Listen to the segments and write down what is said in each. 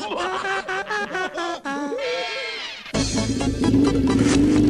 Доброго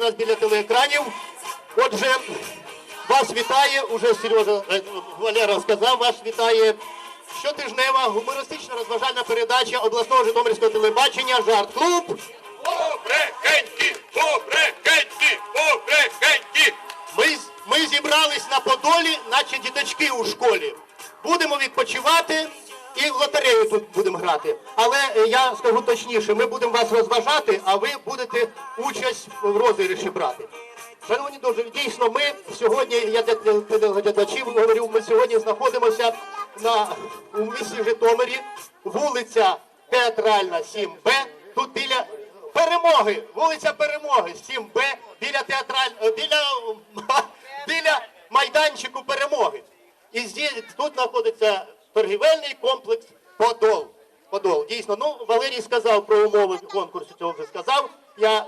нас біля телеекранів. Отже, вас вітає, уже Сережа е, Валера сказав, вас вітає щотижнева гумористична розважальна передача обласного Житомирського телебачення Жарт Клуб. Побрехеньки, побрехеньки, побрехеньки. Ми, ми зібрались на Подолі, наче діточки у школі. Будемо відпочивати і в лотерею тут будемо грати. Але е, я скажу точніше, ми будемо вас розважати, а ви будете участь в розіграші брати. Шановні друзі, дійсно, ми сьогодні, я для говорю, ми сьогодні знаходимося на, у місті Житомирі, вулиця Театральна 7Б, тут біля Перемоги, вулиця Перемоги, 7Б, біля театраль... е, біля, біля майданчику Перемоги. І зді- тут знаходиться торгівельний комплекс Подол. Подол. Дійсно, ну Валерій сказав про умови конкурсу, цього вже сказав. Я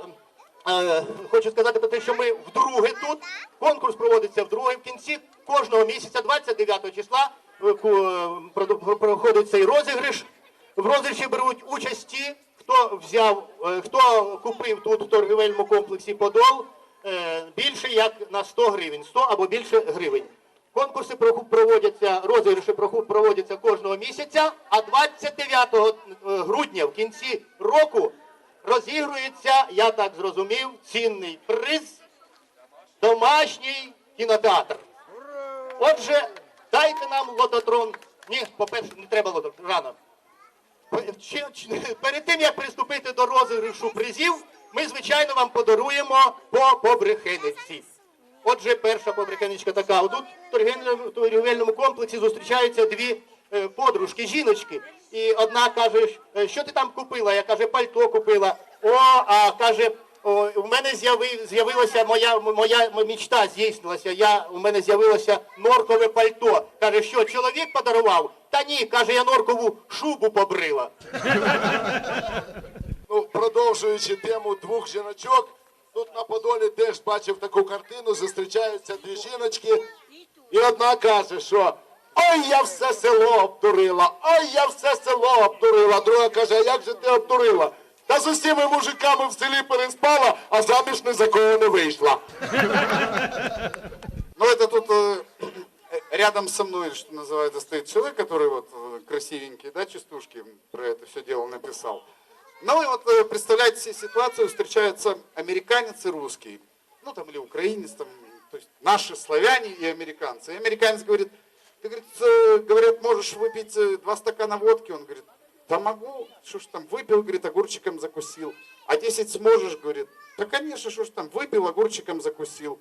е, хочу сказати про те, що ми вдруге тут. Конкурс проводиться вдруге. В кінці кожного місяця, 29 числа, е, е, проходить цей розіграш. В розіграші беруть участь ті, хто взяв, е, хто купив тут в торгівельному комплексі Подол більше як на 100 гривень, 100 або більше гривень. Конкурси проводяться, розіграші проводяться кожного місяця, а 29 е, грудня в кінці року розігрується, я так зрозумів, цінний приз домашній кінотеатр. Отже, дайте нам лототрон. Ні, по-перше, не треба лототрон, рано. Перед тим як приступити до розіграшу призів, ми звичайно вам подаруємо по побрехениці. Отже, перша побрехенечка така. Отут в торгівельному, комплексі зустрічаються дві е, подружки, жіночки. І одна каже, «Е, що ти там купила? Я каже, пальто купила. О, а каже, о, у мене з'яви- з'явилася моя моя мічта здійснилася. Я у мене з'явилося норкове пальто. Каже, що чоловік подарував? Та ні, каже, я норкову шубу побрила. Ну, продовжуючи тему двох жіночок, тут на Подолі теж бачив таку картину, зустрічаються дві жіночки, і одна каже, що ой, я все село обдурила, ой, я все село обдурила. Друга каже, а як же ти обдурила? Та з усіма мужиками в селі переспала, а заміж ні за кого не вийшла. Ну, это тут э, рядом со мной, что называется, стоит человек, который вот э, красивенький, да, частушки про это все дело написал. Ну и вот э, представляете себе ситуацию, встречаются американец и русский, ну там или украинец, там, то есть наши славяне и американцы. И американец говорит, ты, говорит, э, говорят, можешь выпить э, два стакана водки? Он говорит, да могу, что ж там, выпил, говорит, огурчиком закусил. А 10 сможешь, говорит, да конечно, что ж там, выпил, огурчиком закусил.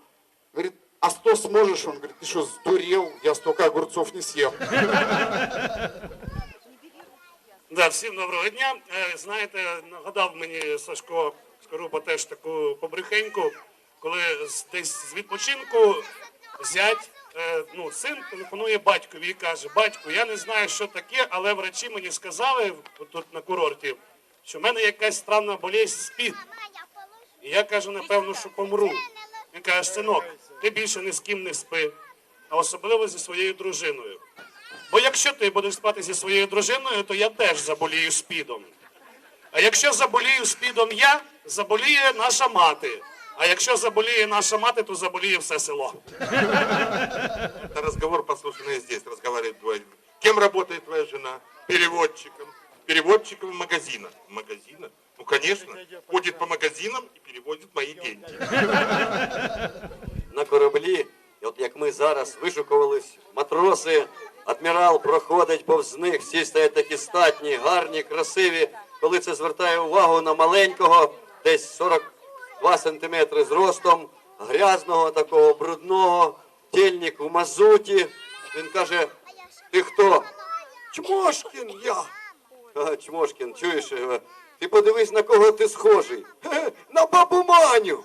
Говорит, а 100 сможешь? Он говорит, ты что, сдурел? Я столько огурцов не съем. Да, всім доброго дня. Е, Знаєте, нагадав мені Сашко Скорупа теж таку побрехеньку, коли десь з відпочинку зять, е, ну, син телефонує батькові і каже, батьку, я не знаю, що таке, але врачі мені сказали тут на курорті, що в мене якась странна болезнь спід. І я кажу, напевно, що помру. Він каже, синок, ти більше ні з ким не спи, а особливо зі своєю дружиною. Бо якщо ти будеш спати зі своєю дружиною, то я теж заболію спідом. А якщо заболію спідом я, заболіє наша мати. А якщо заболіє наша мати, то заболіє все село. Это разговор, послушанный здесь, разговаривает двое. Кем работает твоя жена? Переводчиком. Переводчиком магазина. Магазина? Ну, конечно. Ходит по магазинам и переводит мои деньги. на кораблі, от як ми зараз вишукувались, матроси, адмірал проходить повз них, всі стоять такі статні, гарні, красиві. Коли це звертає увагу на маленького, десь 42 сантиметри зростом, грязного, такого брудного, тельник в мазуті. Він каже: Ти хто? Чмошкін, я. Чмошкін, чуєш? е, Ти подивись, на кого ти схожий. На бабу Маню.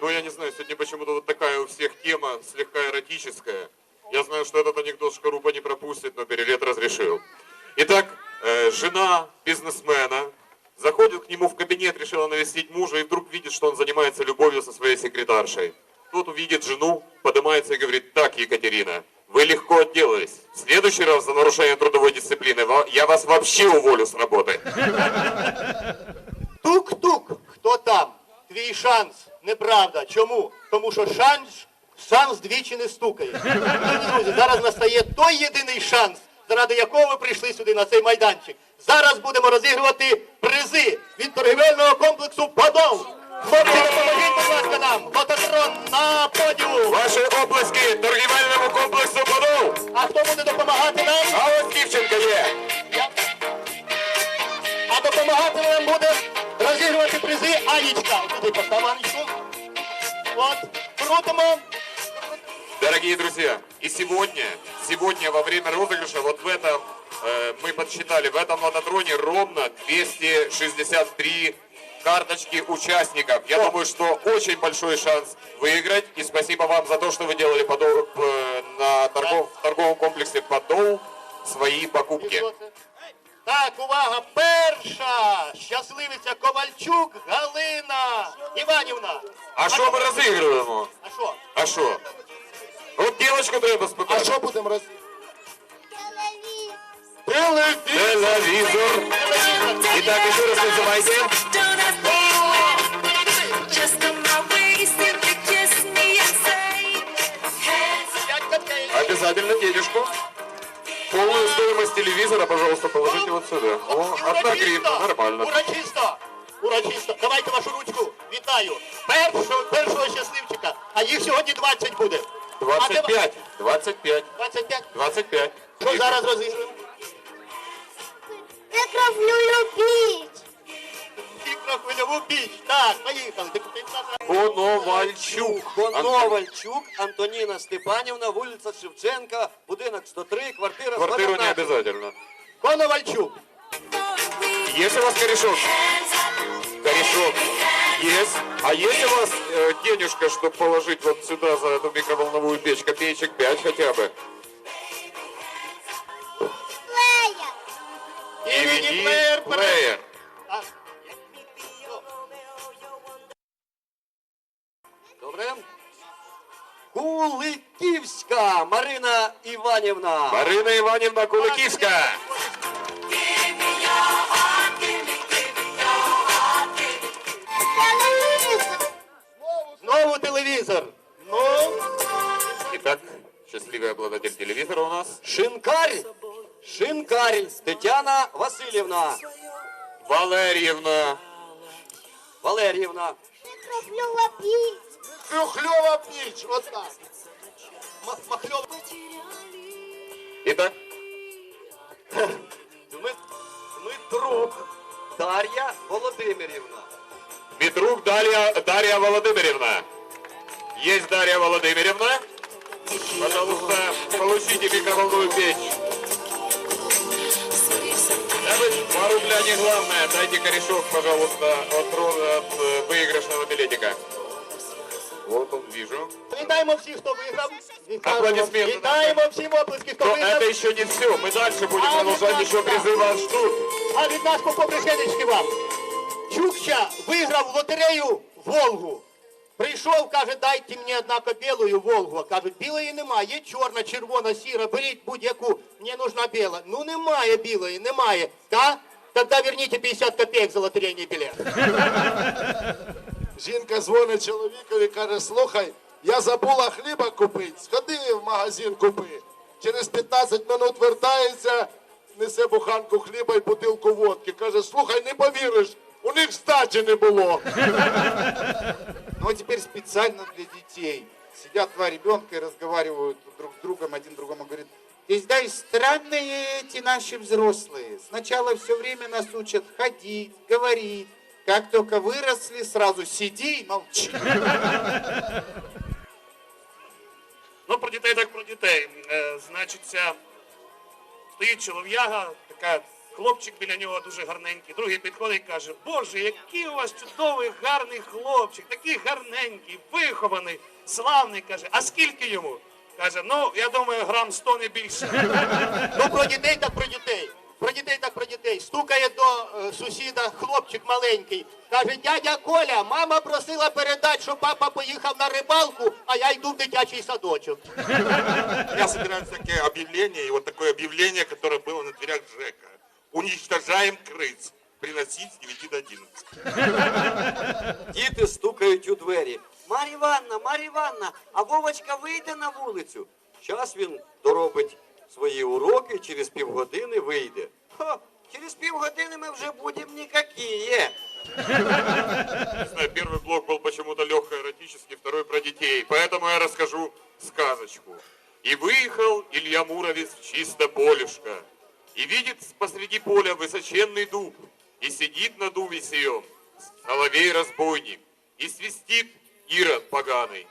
Ну, я не знаю, сегодня почему-то вот такая у всех тема, слегка эротическая. Я знаю, что этот анекдот Шкарупа не пропустит, но Перелет разрешил. Итак, э, жена бизнесмена заходит к нему в кабинет, решила навестить мужа, и вдруг видит, что он занимается любовью со своей секретаршей. Тот увидит жену, поднимается и говорит, так, Екатерина, вы легко отделались. В следующий раз за нарушение трудовой дисциплины я вас вообще уволю с работы. Тук-тук, хто там? Твій шанс. Неправда. Чому? Тому що шанс, шанс двічі не стукає. Друзі, зараз настає той єдиний шанс, заради якого ви прийшли сюди на цей майданчик. Зараз будемо розігрувати призи від торгівельного комплексу Подол. Хлопці, допоможіть, будь ласка, нам. Лототрон на подіум. Ваши оплески торгівельному комплексу Подол! А хто буде допомагати нам? А ось дівчинка є! А допомагати нам буде розігрувати призи Анічка. Туди постав Анічку. От, крутимо. Дорогие друзья, и сегодня, сегодня во время розыгрыша, вот в этом, э, мы подсчитали, в этом лототроне ровно 263 карточки участников. Я думаю, что очень большой шанс выиграть. И спасибо вам за то, что вы делали подол- э, на торгов- торговом комплексе Подол свои покупки. Так, увага, перша щасливиця Ковальчук Галина Іванівна. А що ми розігруємо? А що? А що? От дівчинку треба А що будемо роз... Телевізор. Раз me and say, hands up. П'ять копеек. Обязательно денежку. Полную стоимость телевизора, пожалуйста, положите вот сюда. О, одна гривна, нормально. Урочисто. Урочисто. Давайте вашу ручку. Вітаю. Першого, першого щасливчика. А їх сьогодні 20 буде. 25, 25, 25. 25. Що зараз розігруємо? кровлю піч. Мікрохвильову піч. Так, поїхали. Депутат. Коновальчук. Коновальчук, Антоніна Степанівна, вулиця Шевченка, будинок 103, квартира Квартиру не 12. обязательно. Коновальчук. Есть у вас корешок? Корешок. Есть. А есть у вас э, денежка, чтобы положить вот сюда за эту микроволновую печь? Копеечек 5 хотя бы. Плея. DVD плеєр. плеер. Іванівна. Марина Ивановна Куликівська. Знову телевізор. Ну, Итак, счастливый обладатель телевизора у нас. Шинкарь. Шинкарь Тетяна Васильівна. Валерьевна. Валеріївна. Микрофлюва піч. Трюхльова піч, от так. м- І так. Дарья Дар'я Володимирівна. Дмитрук Дарья Дарья Володимирівна. Есть Дарья Володимирівна. Пожалуйста, получите микроволновую печь. Два рубля не главное. Дайте корешок, пожалуйста, от, от э, выигрышного билетика. Вот он, вижу. Вітаємо всіх, хто виграв. Вітаємо, Аплодисменти. Вітаємо всім оплески, хто Но виграв. это еще не все. Мы дальше будем продолжать. Еще призы вас ждут. А від нас по побрехенечки вам. Чукча виграв лотерею Волгу. Прийшов, каже, дайте мені однако білою Волгу. Кажуть, білої немає, є чорна, червона, сіра, беріть будь-яку, мені нужна біла. Ну немає білої, немає. Да? Тогда верните 50 копеек за лотерейний билет. Жінка дзвонить чоловікові, каже, слухай, я забула хліба купити, сходи в магазин купи. Через 15 минут вертається, несе буханку хліба і бутилку водки. Каже, слухай, не повіриш, у них здачі не було. Ну а теперь специально для детей. Сидят два ребенка и разговаривают друг с другом, один другому говорит, «Здесь, да, и странные эти наши взрослые. Сначала все время нас учат ходить, говорить. Как только выросли, сразу сиди и молчи. Ну, про дітей так про дітей. Е, значиться, стоїть чолов'яга, така, хлопчик біля нього дуже гарненький. Другий підходить і каже, Боже, який у вас чудовий, гарний хлопчик, такий гарненький, вихований, славний. Каже, а скільки йому? Каже, ну, я думаю, грам 100 не більше. Ну про дітей так про дітей. Про дітей так про дітей. Стукає до е, сусіда хлопчик маленький. Каже, дядя Коля, мама просила передати, що папа поїхав на рибалку, а я йду в дитячий садочок. Я собираю всякие объявления, и вот такое объявление, которое было на дверях ЖЭКа. Уничтожаем крыс. Приносить с 9 до 11. Діти стукають у двері. Мар'я Іванна, Мар'я Іванна, а Вовочка вийде на вулицю. Щас він доробить свої уроки, через півгодини вийде. Ха, через півгодини ми вже будемо ніякі. Не знаю, первый блок был почему-то легко эротический, второй про детей. Поэтому я расскажу сказочку. И выехал Илья Муромец в чисто полюшко. И видит посреди поля высоченный дуб. И сидит на дубе сием соловей-разбойник. И свистит Ирод поганый.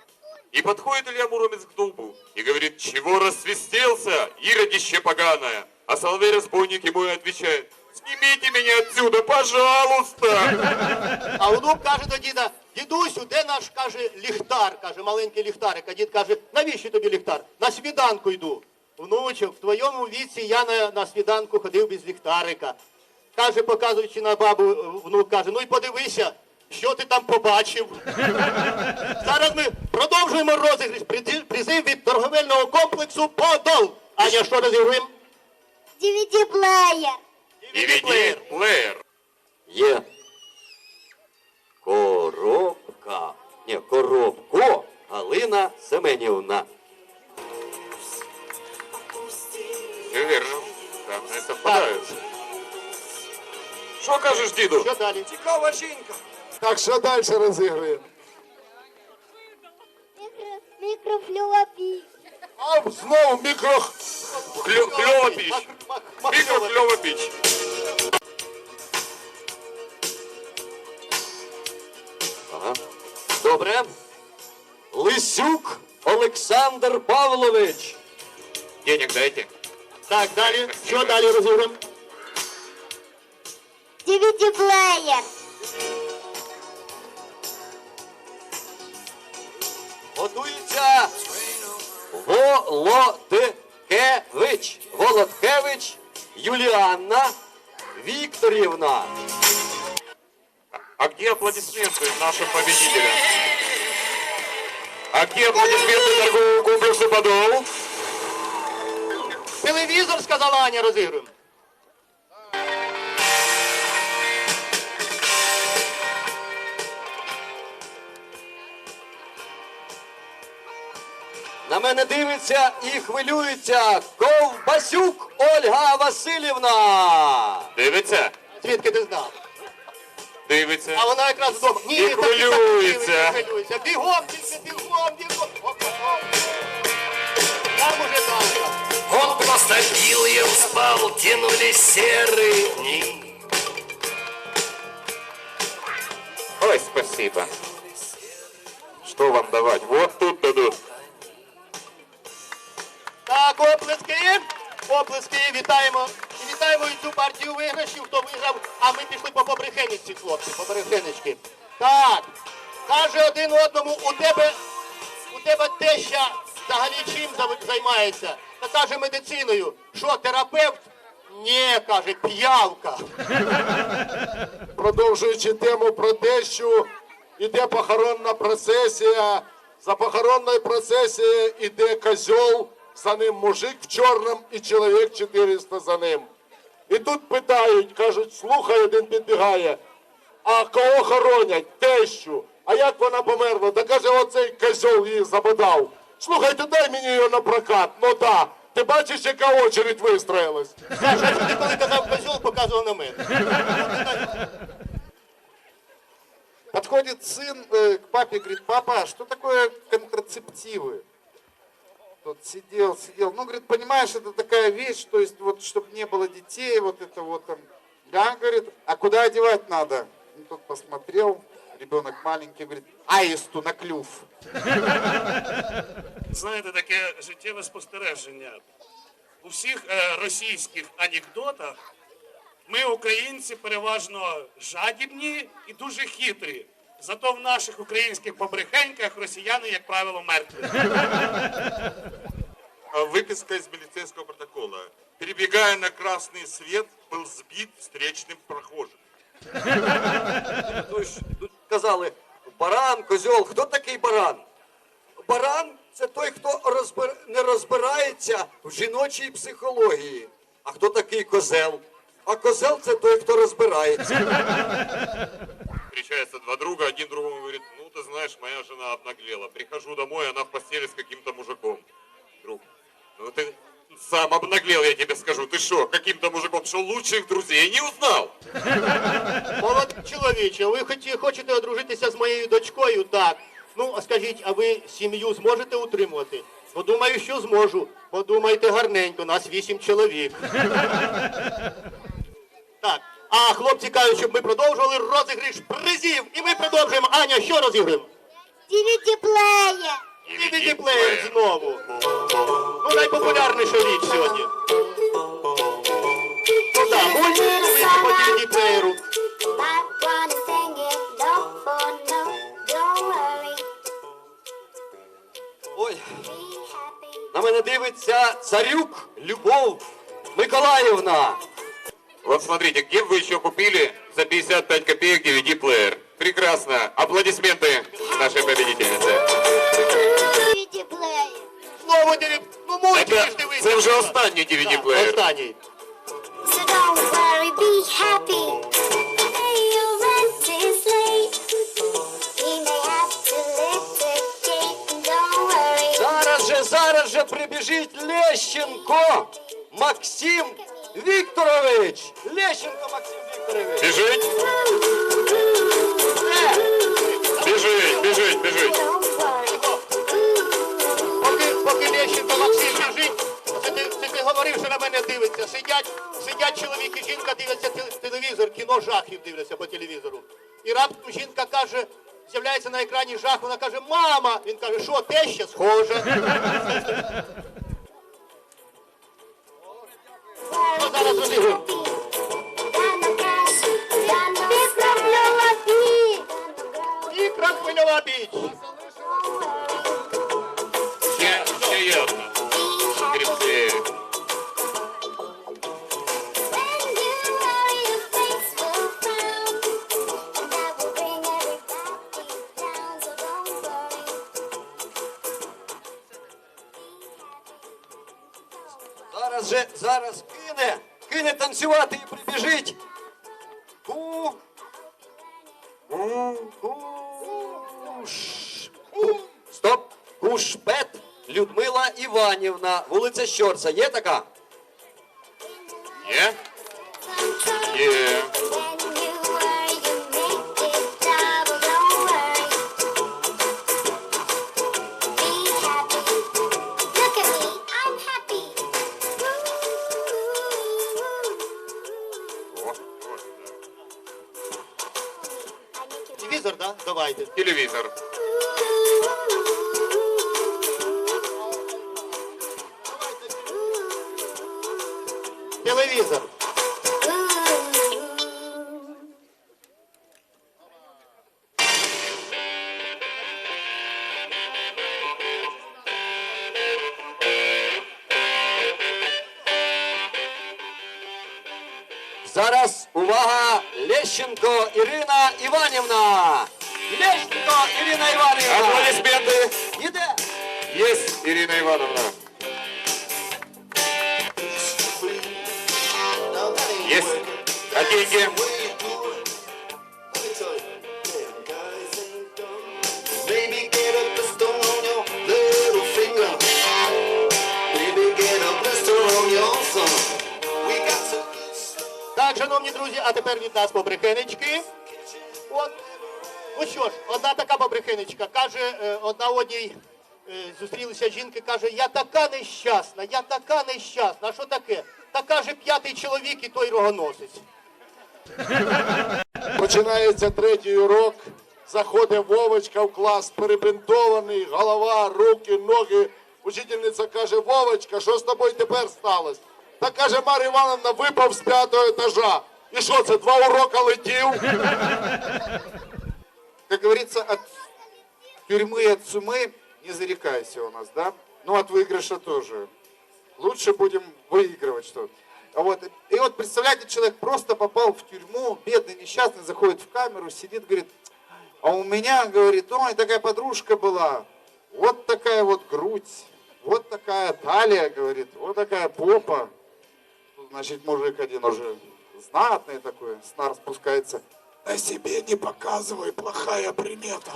И подходит Илья Муромец к дубу и говорит, чего рассвистелся, Иродище поганое. А соловей-разбойник ему и отвечает, снимите меня отсюда, пожалуйста. А внук каже до діда, дідусю, де наш каже ліхтар? каже, маленький ліхтарик. А дід каже, навіщо тобі ліхтар? На свіданку йду. Внучок, в твоєму віці я на, на свіданку ходив без ліхтарика. Каже, показуючи на бабу, е, внук каже, ну й подивися, що ти там побачив. Зараз ми продовжуємо розіграш Призи- призив від торговельного комплексу Подол. Аня, що розігруємо? DVD-плеєр. DVD плеер. Є коробка. Ні, коробко Галина Семенівна. Все верно. Да, не совпадают. Що кажеш, діду? Що далі? Цікава жінка. Так, що далі розігруємо? Мікро, мікрофлювопіч. А знову мікро... Кльо, кльова піч. Мікро кльова піч. Ага. Добре. Лисюк Олександр Павлович. Денег дайте. Так, далі. Що далі розігруємо? DVD-плеєр. Готується Володкевич. Володкевич Юліанна Вікторівна. А где аплодисменты нашим победителям? А где аплодисменты торгового комплексу «Подол»? Телевізор, сказала Аня, розігруємо. На мене дивиться і хвилюється Ковбасюк Ольга Васильівна. Дивиться? Звідки ти знав? Дивиться. А вона якраз вдома. Ні, І так, так, хвилюється. дивиться, хвилюється. Бігом, тільки бігом, бігом. Оп, оп, оп. Там уже завтра. Он просто пил, ел, спал, тянулись серые дни. Ой, спасибо. Что вам давать? Вот тут Оплески, вітаємо. І вітаємо і цю партію виграшів, хто виграв, а ми пішли по побрехенівці, хлопці, по побрехенечки. Так, каже один одному, у тебе, у тебе теща взагалі чим займається? Та каже медициною. Що, терапевт? Ні, каже, п'явка. Продовжуючи тему про тещу, іде похоронна процесія. За похоронною процесією іде козьол, за ним мужик в чорному і чоловік 400 за ним. І тут питають, кажуть, слухай, один підбігає, а кого хоронять? Тещу. А як вона померла? Та каже, оцей козьол її забодав. Слухайте, дай мені її на прокат. Ну да. Ти бачиш, яка очередь вистроїлась? Саша, а ти коли казав козьол, показував на мене. Подходит сын э, к папе и говорит, папа, а что такое контрацептивы? Тот сидел, сидел. Ну, говорит, понимаешь, это такая вещь, то есть вот, чтобы не было детей, вот это вот там. Да, говорит, а куда одевать надо? Ну, тот посмотрел, ребенок маленький, говорит, аисту на клюв. Знаєте, таке життєве спостереження. У всіх е, російських анекдотах ми, українці, переважно жадібні і дуже хитрі. Зато в наших українських побрехеньках росіяни, як правило, мертві. А, Выписка из милицейского протокола. Перебегая на красный свет, был сбит встречным прохожим. Ну, ж, Тут казали, баран, козьол. Хто такий баран? Баран це той, хто розбир... не розбирається в жіночій психології. А хто такий козел? А козел це той, хто розбирається. Встречаются два друга, один другому говорит, ну ты знаешь, моя жена обнаглела. Прихожу домой, она в постели с каким-то мужиком. Друг, ну ты сам обнаглел, я тебе скажу. Ты что, каким-то мужиком, что лучших друзей не узнал? Молод чоловіче, ви хоті- хочете одружитися з моєю дочкою? Так. Ну, а скажіть, а ви сім'ю зможете утримувати? Подумаю, що зможу. Подумайте гарненько, нас вісім чоловік. Так. а хлопці кажуть, щоб ми продовжували розіграш призів. І ми продовжуємо. Аня, що розіграємо? DVD-плеєр. DVD-плеєр знову. Ну, найпопулярніша річ сьогодні. Ну так, мультики по DVD-плеєру. Ой, на мене дивиться царюк Любов Миколаївна. Вот смотрите, где бы вы еще купили за 55 копеек DVD-плеер? Прекрасно. Аплодисменты нашей победительнице. DVD-плеєр. Знову DVD. Ну, мультики ж Это, дивіться. це вже останній Так, DVD-плеєр. Останній. So don't worry, be happy. Hey, your rent is late. We may have to lift the gate. Don't worry. Зараз же, зараз же прибіжить Лещенко Максим Вікторович. Лещенко Максим Вікторович. Біжить, біжить, біжить, біжить. Поки, поки Лещенко Максим біжить, це ти, це ти говорив, що на мене дивиться. Сидять, сидять чоловік і жінка дивляться те- телевізор, кіно жахів дивляться по телевізору. І раптом жінка каже, з'являється на екрані жах, вона каже, мама! Він каже, що, теща схоже. Ну, зараз розіграємо. Мікрохвильова піч. Ще, ще є. Кине, танцювати і прибіжить. У. У. У. Куш. У. Стоп. Кушпет Людмила Іванівна. Вулиця Щорса. Є така? Є? Є. Давайте. Телевізор. Телевізор. Зараз увага! Лещенко Ірина Іванівна. Лещенко Ірина Іванівна. Аплодисменты. Іде. Есть Ирина Ивановна. Есть. А деньги? Так, шановні друзі, а тепер від нас побрехенечки. От. Ну що ж, одна така побрехенечка. Каже, е, одна одній е, зустрілися жінки, каже, я така нещасна, я така нещасна. А що таке? Та каже, п'ятий чоловік і той рогоносець. Починається третій урок. Заходить Вовочка в клас, перебинтований, голова, руки, ноги. Учительниця каже, Вовочка, що з тобою тепер сталося? Та каже, Марія Івановна випав з п'ятого етажа. І що це, два урока летів? Как говорится, от тюрьмы и от сумы не зарекайся у нас, да? Ну, от выигрыша тоже. Лучше будем выигрывать что-то. А вот, и вот, представляете, человек просто попал в тюрьму, бедный, несчастный, заходит в камеру, сидит, говорит, а у меня, говорит, ой, такая подружка была, вот такая вот грудь, вот такая талия, говорит, вот такая попа. Значит, мужик один уже знатный такой, с нар спускается. На себе не показывай, плохая примета.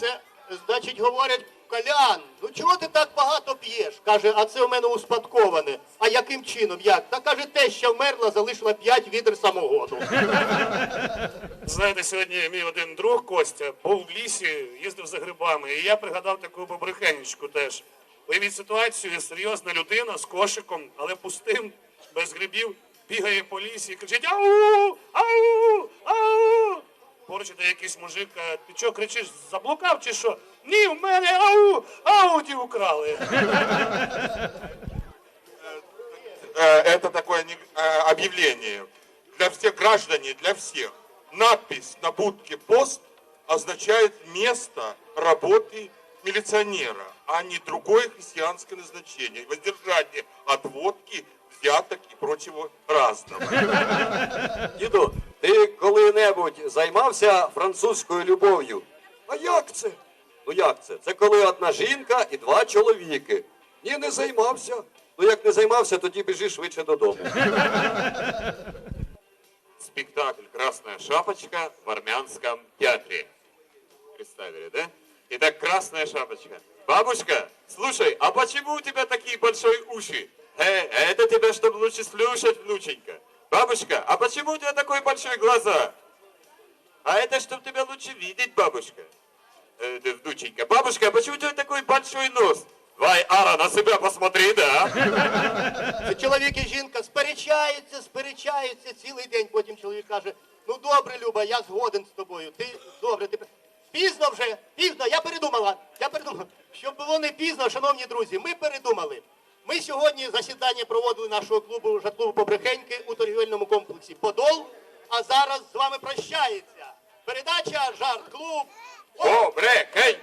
Це, значить, говорять, Колян, ну чого ти так багато п'єш? Каже, а це у мене успадковане. А яким чином? Як? Та каже, те, що вмерла, залишила п'ять відер самогону. Знаєте, сьогодні мій один друг Костя був в лісі, їздив за грибами, і я пригадав таку побрехенечку теж. Уявіть ситуацію, серйозна людина з кошиком, але пустим, без грибів, бігає по лісі і кричить Ау! Ау! Ау! Поруч іде якийсь мужик, каже, ти що кричиш, заблукав чи що? Ні, в мене ау! Ауді украли. Э, Это такое не- э, объявление для всех граждане, для всех. Надпись на будке «Пост» означает место работы милиционера, а не другое христианское назначение. Воздержание от водки, взяток и прочего разного. Діду, ти коли-небудь займався французькою любов'ю? А як це? Ну як це? Це коли одна жінка і два чоловіки. Ні, не займався. Ну як не займався, тоді біжи швидше додому. Спектакль «Красная шапочка» в армянском театре. Представили, да? Итак, «Красная шапочка». Бабушка, слушай, а почему у тебя такие большие уши? Э, это тебя, чтобы лучше слушать, внученька. Бабушка, а почему у тебя такие большие глаза? А это, чтобы тебя лучше видеть, бабушка. Э, да, внученька. Бабушка, а почему у тебя такой большой нос? Давай, Ара, на себя посмотри, да? Це чоловік і жінка сперечаються, сперечаються цілий день. Потім чоловік каже: ну добре, Люба, я згоден з тобою. Ти добре, ти пізно вже, пізно, я передумала. Я передумала. Щоб було не пізно, шановні друзі, ми передумали. Ми сьогодні засідання проводили нашого клубу жартову побрехеньки у торгівельному комплексі Подол. А зараз з вами прощається. Передача Жарт Клуб. Побрехеньки,